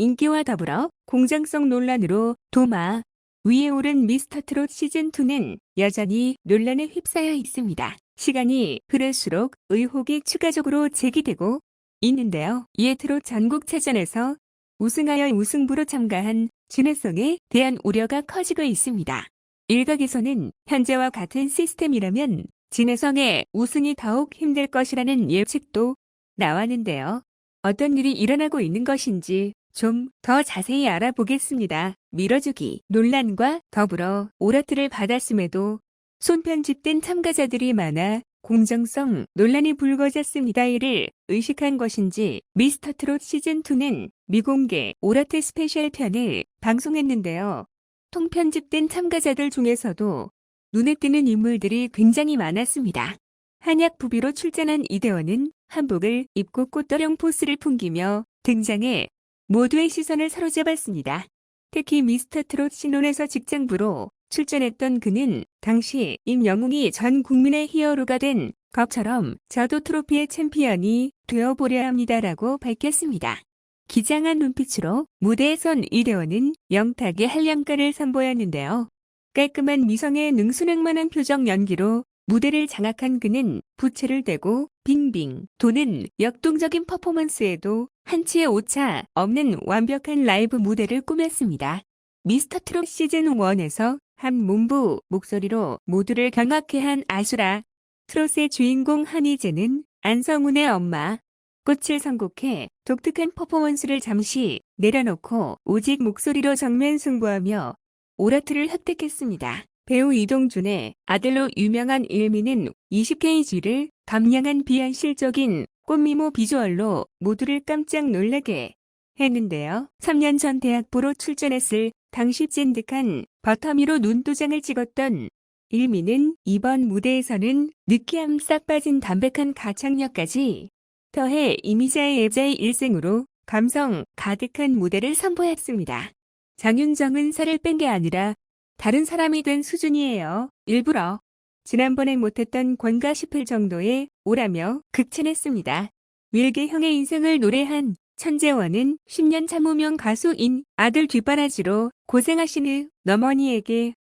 인기와 더불어 공정성 논란으로 도마 위에 오른 미스터 트롯 시즌2는 여전히 논란에 휩싸여 있습니다. 시간이 흐를수록 의혹이 추가적으로 제기되고 있는데요. 이에 트롯 전국체전에서 우승하여 우승부로 참가한 진해성에 대한 우려가 커지고 있습니다. 일각에서는 현재와 같은 시스템이라면 진해성의 우승이 더욱 힘들 것이라는 예측도 나왔는데요. 어떤 일이 일어나고 있는 것인지 좀 더 자세히 알아보겠습니다. 밀어주기 논란과 더불어 오라트를 받았음에도 손편집된 참가자들이 많아 공정성 논란이 불거졌습니다. 이를 의식한 것인지 미스터 트롯 시즌2는 미공개 오라트 스페셜 편을 방송했는데요. 통편집된 참가자들 중에서도 눈에 띄는 인물들이 굉장히 많았습니다. 한약 부비로 출전한 이대원은 한복을 입고 꽃도령 포스를 풍기며 등장해 모두의 시선을 사로잡았습니다. 특히 미스터 트롯 신혼에서 직장부로 출전했던 그는 당시 임영웅이 전 국민의 히어로가 된 것처럼 저도 트로피의 챔피언이 되어보려 합니다라고 밝혔습니다. 기장한 눈빛으로 무대에 선 이대원은 영탁의 한량가를 선보였는데요. 깔끔한 미성의 능수능만한 표정 연기로 무대를 장악한 그는 부채를 대고 빙빙 도는 역동적인 퍼포먼스에도 한치의 오차 없는 완벽한 라이브 무대를 꾸몄습니다. 미스터 트롯 시즌 1에서 한 문부 목소리로 모두를 경악해 한 아수라 트롯의 주인공 한희재는 안성훈의 엄마 꽃을 선곡해 독특한 퍼포먼스를 잠시 내려놓고 오직 목소리로 정면 승부하며 오라트를 획득했습니다. 배우 이동준의 아들로 유명한 일미는 20kg를 감량한 비현실적인 꽃미모 비주얼로 모두를 깜짝 놀라게 했는데요. 3년 전 대학부로 출전했을 당시 찐득한 버터미로 눈도장을 찍었던 일미는 이번 무대에서는 느끼함 싹 빠진 담백한 가창력까지 더해 이미자의 예자의 일생으로 감성 가득한 무대를 선보였습니다. 장윤정은 살을 뺀 게 아니라 다른 사람이 된 수준이에요. 일부러 지난번에 못했던 권가 싶을 정도의 오라며 극찬했습니다. 윌계 형의 인생을 노래한 천재원은 10년 차무명 가수인 아들 뒷바라지로 고생하시는 어머니에게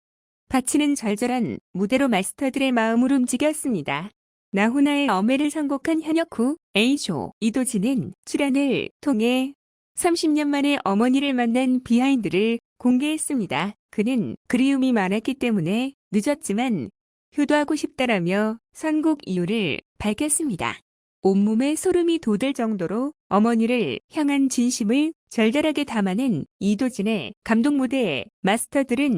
바치는 절절한 무대로 마스터들의 마음을 움직였습니다. 나훈아의 어메를 선곡한 현역 후 A조 이도진은 출연을 통해 30년 만에 어머니를 만난 비하인드를 공개했습니다. 그는 그리움이 많았기 때문에 늦었지만 효도하고 싶다라며 선곡 이유를 밝혔습니다. 온몸에 소름이 돋을 정도로 어머니를 향한 진심을 절절하게 담아낸 이도진의 감동 무대에 마스터들은